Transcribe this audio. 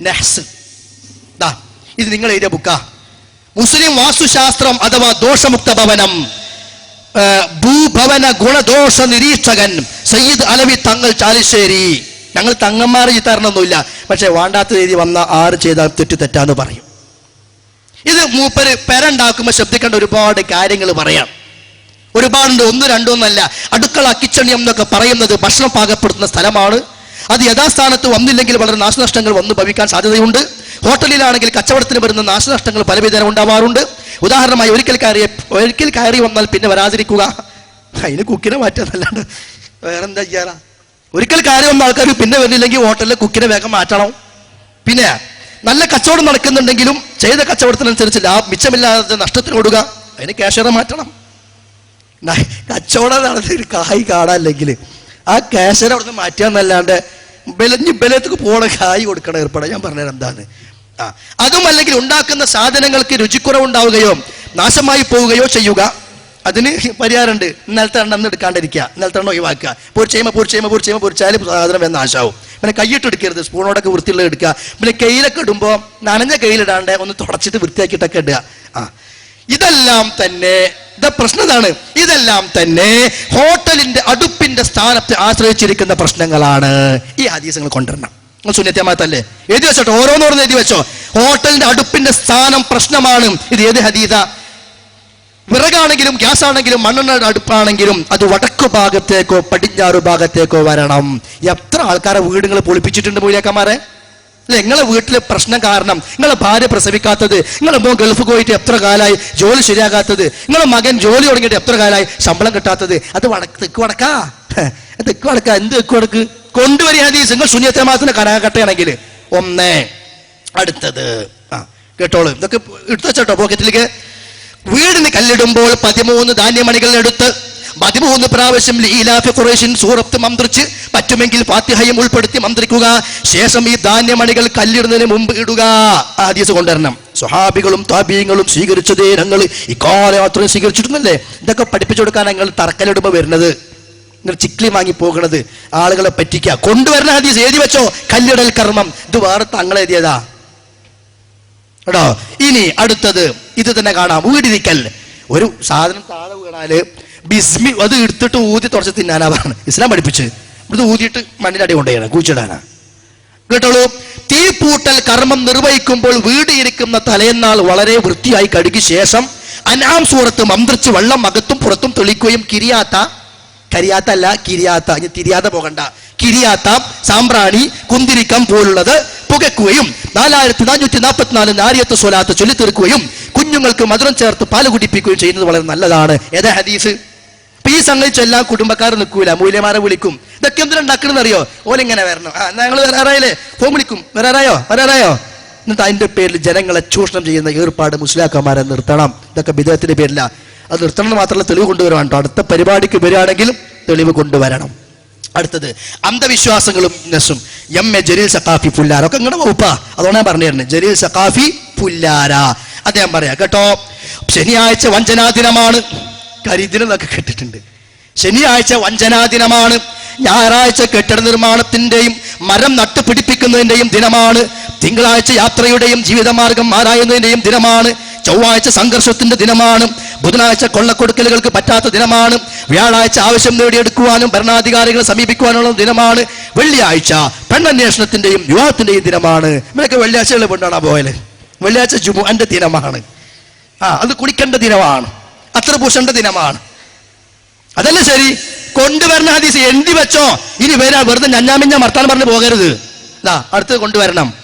നെഹ്സ് ഇത് നിങ്ങൾ എഴുതിയ ബുക്കാ മുസ്ലിം വാസ്തുശാസ്ത്രം അഥവാ ദോഷമുക്ത ഭവനം ഭൂഭവന ഗുണദോഷ നിരീക്ഷകൻ സയ്യിദ് അലവി തങ്ങൾ ചാലിശ്ശേരി. ഞങ്ങൾ തങ്ങന്മാർ ചിത്താരണമൊന്നുമില്ല പക്ഷെ വാണ്ടാത്ത രീതി വന്ന ആറ് ചെയ്താൽ തെറ്റു തെറ്റാന്ന് പറയും. ഇത് മൂപ്പര് പെരണ്ടാക്കുമ്പോൾ ശ്രദ്ധിക്കേണ്ട ഒരുപാട് കാര്യങ്ങൾ പറയാം. ഒരുപാടുണ്ട്. ഒന്ന് രണ്ടൊന്നല്ല. അടുക്കള കിച്ചണിയം എന്നൊക്കെ പറയുന്നത് ഭക്ഷണം പാകപ്പെടുത്തുന്ന സ്ഥലമാണ്. അത് യഥാസ്ഥാനത്ത് വന്നില്ലെങ്കിൽ വളരെ നാശനഷ്ടങ്ങൾ വന്നു ഭവിക്കാൻ സാധ്യതയുണ്ട്. ഹോട്ടലിലാണെങ്കിൽ കച്ചവടത്തിന് വരുന്ന നാശനഷ്ടങ്ങൾ പലവിധം ഉണ്ടാവാറുണ്ട്. ഉദാഹരണമായി ഒരിക്കൽ കയറി ഒരിക്കൽ കയറി വന്നാൽ പിന്നെ വരാതിരിക്കുക. അതിന് കുക്കിനെ മാറ്റാന്നല്ലാണ്ട് വേറെന്താ ചെയ്യാറാ ഒരിക്കൽ കയറി വന്ന ആൾക്കാർ പിന്നെ വരുന്നില്ലെങ്കിൽ ഹോട്ടലിൽ കുക്കിനെ വേഗം മാറ്റണം. പിന്നെ നല്ല കച്ചവടം നടക്കുന്നുണ്ടെങ്കിലും ചെയ്ത കച്ചവടത്തിനനുസരിച്ച് ലാഭം മിച്ചമില്ലാതെ നഷ്ടത്തിന് ഓടുക. അതിന് ക്യാഷറെ മാറ്റണം. കച്ചവടം നടത്തി കായ് കാണാല്ലെങ്കിൽ ആ ക്യാഷറെ അവിടുന്ന് മാറ്റാന്നല്ലാണ്ട് ബലഞ്ഞ് ബലത്തേക്ക് പോണ കായ് കൊടുക്കണ ഏർപ്പാട്. ഞാൻ പറഞ്ഞത് എന്താണ് ആ അതും അല്ലെങ്കിൽ ഉണ്ടാക്കുന്ന സാധനങ്ങൾക്ക് രുചിക്കുറവുണ്ടാവുകയോ നാശമായി പോവുകയോ ചെയ്യുക. അതിന് പരിഹാരമുണ്ട്. ഇന്നലത്തെ എണ്ണ അന്ന് എടുക്കാണ്ടിരിക്കുക. ഇന്നലത്തെ എണ്ണ ഒഴിവാക്കുക. പൊരിച്ചേമ പൊരിച്ചേമ പൊരിച്ചേമ പൊരിച്ചാൽ സാധനം വേണം നാശാവും പിന്നെ കൈയിട്ട് എടുക്കരുത്. സ്പൂണോടൊക്കെ വൃത്തിയുള്ള എടുക്കുക. പിന്നെ കയ്യിലൊക്കെ ഇടുമ്പോൾ നനഞ്ഞ കയ്യിലിടാണ്ട് ഒന്ന് തുടച്ചിട്ട് വൃത്തിയാക്കിയിട്ടൊക്കെ ഇടുക. ആ. ഇതെല്ലാം തന്നെ ഇതാ പ്രശ്നം ഇതെല്ലാം തന്നെ ഹോട്ടലിന്റെ അടുപ്പിന്റെ സ്ഥാനത്തെ ആശ്രയിച്ചിരിക്കുന്ന പ്രശ്നങ്ങളാണ് ഈ ഹദീസങ്ങൾ കൊണ്ടുവരണം. നിങ്ങൾ സുന്നത്യമാത്തല്ലേ എഴുതി വെച്ചോട്ടോ ഓരോന്നോരോന്ന് എഴുതി വെച്ചോ. ഹോട്ടലിന്റെ അടുപ്പിന്റെ സ്ഥാനം പ്രശ്നമാണ്. ഇത് ഏത് ഹദീത വിറകാണെങ്കിലും ഗ്യാസ് ആണെങ്കിലും മണ്ണെണ്ണയുടെ അടുപ്പാണെങ്കിലും അത് വടക്കു ഭാഗത്തേക്കോ പടിഞ്ഞാറു ഭാഗത്തേക്കോ വരണം. എത്ര ആൾക്കാരെ വീടുകൾ പൊളിപ്പിച്ചിട്ടുണ്ട് മൂലിയാക്കന്മാരെ? അല്ലെ നിങ്ങളെ വീട്ടിലെ പ്രശ്നം കാരണം നിങ്ങളെ ഭാര്യ പ്രസവിക്കാത്തത് നിങ്ങളെ മോൻ ഗൾഫ് പോയിട്ട് എത്ര കാലമായി ജോലി ശരിയാകാത്തത് നിങ്ങളെ മകൻ ജോലി തുടങ്ങിയിട്ട് എത്ര കാലമായി ശമ്പളം കിട്ടാത്തത് അത് വടക്ക് തെക്ക് വടക്കാ? എന്ത് തെക്ക് വടക്ക് കൊണ്ടുവരിക ഹദീസ്. നിങ്ങൾ ശൂന്യത്തെ മാസത്തിന് കനാകട്ടയാണെങ്കിൽ ഒന്ന് അടുത്തത്. ആ കേട്ടോളൂ. ഇതൊക്കെ എടുത്തു വെച്ചോട്ടോ പോക്കറ്റിലേക്ക്. വീടിന് കല്ലിടുമ്പോൾ പതിമൂന്ന് ധാന്യമണികൾ എടുത്ത് പതിമൂന്ന് പ്രാവശ്യം ലീലാഫി ഖുറേഷിൻ സൂറത്ത് മന്ത്രിച്ച് പറ്റുമെങ്കിൽ ഫാത്തിഹയും ഉൾപ്പെടുത്തി മന്ത്രിക്കുക. ശേഷം ഈ ധാന്യമണികൾ കല്ലിടുന്നതിന് മുമ്പ് ഇടുക. ഹദീസ് കൊണ്ടുവരണം. സ്വഹാബികളും താബീങ്ങളും സ്വീകരിച്ചതേ ഞങ്ങൾ ഇക്കാലയാത്ര സ്വീകരിച്ചിട്ടുണ്ടല്ലേ? ഇതൊക്കെ പഠിപ്പിച്ചു കൊടുക്കാൻ ഞങ്ങൾ തറക്കല്ലിടുമ്പോൾ വരുന്നത്. നിങ്ങൾ ചിക്ലി വാങ്ങി പോകണത് ആളുകളെ പറ്റിക്ക കൊണ്ടുവരുന്ന ഹദീസ് എഴുതി വെച്ചോ? കല്ലിടൽ കർമ്മം. ഇത് വേറെ തങ്ങൾ എഴുതിയതാ. കേട്ടോ ഇനി അടുത്തത് ഇത് തന്നെ കാണാം. വീടിരിക്കൽ. ഒരു സാധനം താഴെ വീണാൽ ബിസ്മി അത് എടുത്തിട്ട് ഊതി തുടച്ച് തിന്നാനാ പറഞ്ഞു ഇസ്ലാം പഠിപ്പിച്ച്. ഇത് ഊതിയിട്ട് മണ്ണിന്റെ അടി കൊണ്ടുപോയാണ് കൂച്ചിടാനാ കേട്ടോളൂ? തീപൂട്ടൽ കർമ്മം നിർവഹിക്കുമ്പോൾ വീട് ഇരിക്കുന്ന തലേന്നാൾ വളരെ വൃത്തിയായി കഴുകി ശേഷം അനാം സൂറത്ത് മന്ത്രിച്ച് വെള്ളം അകത്തും പുറത്തും തെളിക്കുകയും കിരിയാത്ത കരിയാത്ത അല്ല കിരിയാത്ത. ഇനി തിരിയാതെ പോകണ്ട. കിരിയാത്ത സാമ്പ്രാണി കുന്തിരിക്കം പോലുള്ളത് പുകയ്ക്കുകയും നാലായിരത്തി നാനൂറ്റി നാൽപ്പത്തിനാല് നാരിയത്ത് സ്വലാത്ത് ചൊല്ലിത്തീർക്കുകയും കുഞ്ഞുങ്ങൾക്ക് മധുരം ചേർത്ത് പാൽ കുടിപ്പിക്കുകയും ചെയ്യുന്നത് വളരെ നല്ലതാണ്. ഏതാ ഹദീസ്? ഈ സംഘടിച്ച് എല്ലാ കുടുംബക്കാർ നിൽക്കൂല. മൂല്യമാരെ വിളിക്കും. ഇതൊക്കെ എന്തിനുണ്ടാക്കണെന്ന് അറിയോ ഓലിങ്ങനെ വരണം. ആ ഞങ്ങൾ വരാറായില്ലേ ഫോൺ വിളിക്കും. വരാറായോ വരാറായോ എന്നിട്ട് അതിന്റെ പേരിൽ ജനങ്ങളെ ചൂഷണം ചെയ്യുന്ന ഏർപ്പാട് മുസ്ലിയാക്കന്മാരെ നിർത്തണം. ഇതൊക്കെ വിദേഹത്തിന്റെ പേരില. അത് നിർത്തണം എന്ന് മാത്രമല്ല തെളിവ് കൊണ്ടുവരണം കേട്ടോ അടുത്ത പരിപാടിക്ക് വരികയാണെങ്കിൽ തെളിവ് കൊണ്ടുവരണം. അടുത്തത് അന്ധവിശ്വാസങ്ങളും നെസ്സും എം എ ജലീൽ സഖാഫി പുല്ലാര. ഒക്കെ ഇങ്ങനെ ഉപ്പ അതുകൊണ്ട് ഞാൻ പറഞ്ഞു തരുന്നത്. ജലീൽ സഖാഫി പുല്ലാര. അദ്ദേഹം പറയാം. കേട്ടോ? ശനിയാഴ്ച വഞ്ചനാ ദിനമാണ് കരിദിനം എന്നൊക്കെ കേട്ടിട്ടുണ്ട്. ശനിയാഴ്ച വഞ്ചനാ ദിനമാണ് ഞായറാഴ്ച കെട്ടിട നിർമ്മാണത്തിന്റെയും മരം നട്ടുപിടിപ്പിക്കുന്നതിന്റെയും ദിനമാണ്. തിങ്കളാഴ്ച യാത്രയുടെയും ജീവിതമാർഗം ആരായുന്നതിന്റെയും ദിനമാണ്. ചൊവ്വാഴ്ച സംഘർഷത്തിന്റെ ദിനമാണ്. ബുധനാഴ്ച കൊള്ളക്കൊടുക്കലുകൾക്ക് പറ്റാത്ത ദിനമാണ്. വ്യാഴാഴ്ച ആവശ്യം നേടിയെടുക്കുവാനും ഭരണാധികാരികളെ സമീപിക്കുവാനുള്ള ദിനമാണ്. വെള്ളിയാഴ്ച പെണ്ണന്വേഷണത്തിന്റെയും വിവാഹത്തിന്റെയും ദിനമാണ്. ഇവരൊക്കെ വെള്ളിയാഴ്ചകളിൽ പെണ്ണാണ് പോയത് വെള്ളിയാഴ്ച ജുമുഅന്റെ ദിനമാണ്. ആ അത് കുളിക്കേണ്ട ദിനമാണ്. അത്ര പൂശേണ്ട ദിനമാണ്. അതല്ല ശരി? കൊണ്ടുവരണ ഹദീസ് എന്തി വെച്ചോ? ഇനി വരാ വെറുതെ ഞഞ്ഞാമിഞ്ഞ മർത്താൻ പറഞ്ഞു പോകരുത്. അടുത്തത് അടുത്ത് കൊണ്ടുവരണം.